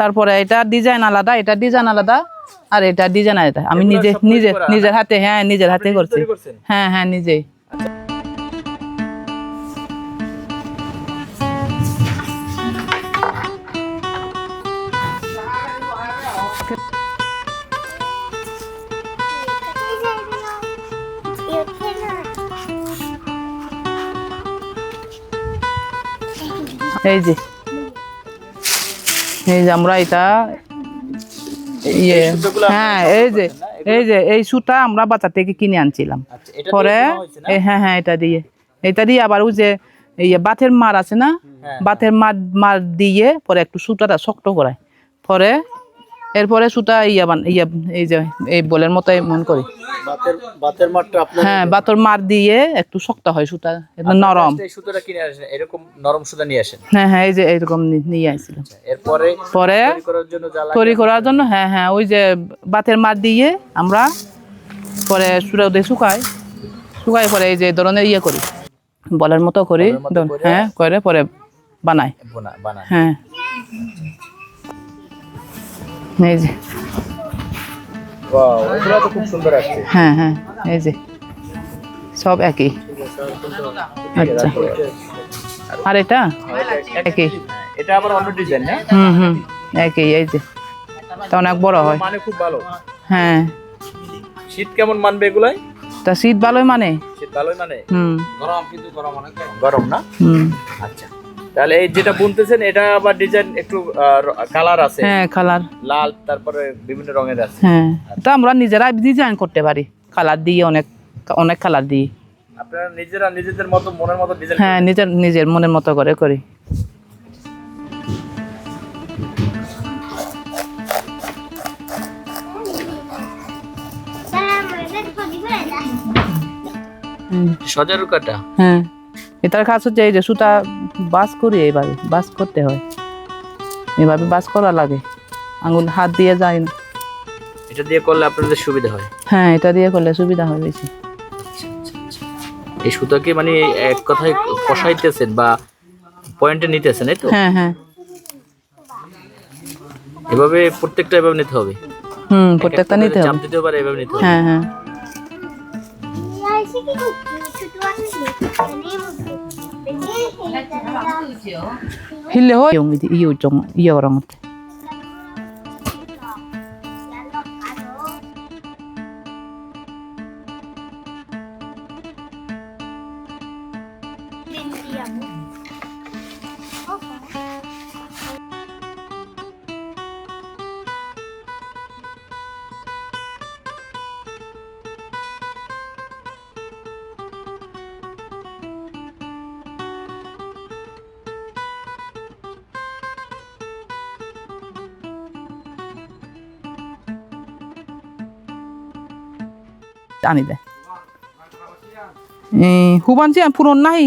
তারপরে এটা ডিজাইন আলাদা এটা ডিজাইন আলাদা আর এটা ডিজাইন আলাদা। আমি নিজে নিজে নিজের হাতে হ্যাঁ নিজের হাতে করছি। হ্যাঁ হ্যাঁ নিজেই এই যে। এই যে আমরা এটা ইয়ে হ্যাঁ এই যে এই যে এই সুতা আমরা বাজার থেকে কিনে আনছিলাম। আচ্ছা, পরে হ্যাঁ হ্যাঁ এটা দিয়ে। এটা দিয়ে আবার ওই যে ইয়ে বাতের মার আছে না? বাথের মার মার দিয়ে পরে একটু সুতাটা শক্ত করায়। পরে এরপরে সুতা ইয়া বান ইয়া এই যে এই বলের মতো মন করি। বাতের বাতের আপনার হ্যাঁ বাতর মার দিয়ে একটু শক্ত হয় সুতা একদম নরম। এই সুতোটা কিনে আসেন এরকম নরম সুতা নিয়ে আসেন? হ্যাঁ হ্যাঁ এই যে এইরকম নিয়ে আসছিলাম। এরপরে পরে তৈরি করার জন্য তৈরি করার জন্য হ্যাঁ হ্যাঁ ওই যে বাতের মার দিয়ে আমরা পরে সুরা দিয়ে শুকাই। শুকাই পরে এই যে ধরনের ইয়ে করি বলের মতো করি? হ্যাঁ করে পরে বানাই। হ্যাঁ। এই যে হ্যাঁ হ্যাঁ এই যে। সব একই। আচ্ছা। আর এটা? একই। এটা আবার অন্য ডিজাইন না? হুম হুম একই এই যে। তা অনেক বড় হয়। মানে খুব ভালো। হ্যাঁ। শীত কেমন মানবে এগুলাই? তা শীত ভালোই মানে। শীত ভালোই মানে? হুম। গরম কিন্তু গরম অনেক। গরম না? হুম। আচ্ছা। তাহলে এই যেটা বুনতেছেন এটা আবার ডিজাইন একটু কালার আছে। হ্যাঁ কালার লাল তারপরে বিভিন্ন রঙের আছে। হ্যাঁ তো আমরা নিজেরা ডিজাইন করতে পারি। কালার দিয়ে অনেক অনেক কালার দিই আপনারা নিজেরা নিজেদের মতো মনের মতো ডিজাইন হ্যাঁ নিজের নিজের মনের মতো করে করি। সজারু কাটা। হ্যাঁ। এটার কাজ হচ্ছে এই যে সুতা বাস করি এইভাবে বাস করতে হয়। এভাবে বাস করা লাগে। আঙুল হাত দিয়ে যায় না। এটা দিয়ে করলে আপনাদের সুবিধা হয়? হ্যাঁ এটা দিয়ে করলে সুবিধা হয় বেশি। এই সুতাকে মানে এক কথায় কষাইতেছেন বা পয়েন্টে নিতেছেন এই তো? হ্যাঁ হ্যাঁ। এভাবে প্রত্যেকটা এভাবে নিতে হবে? হুম প্রত্যেকটা নিতে চাপ হবে দিতেও পারে এভাবে নিতে হবে? হ্যাঁ হ্যাঁ। Hilli ho yung di iyo jong iyo orang te আনি দে হুবান যে পুরন নাই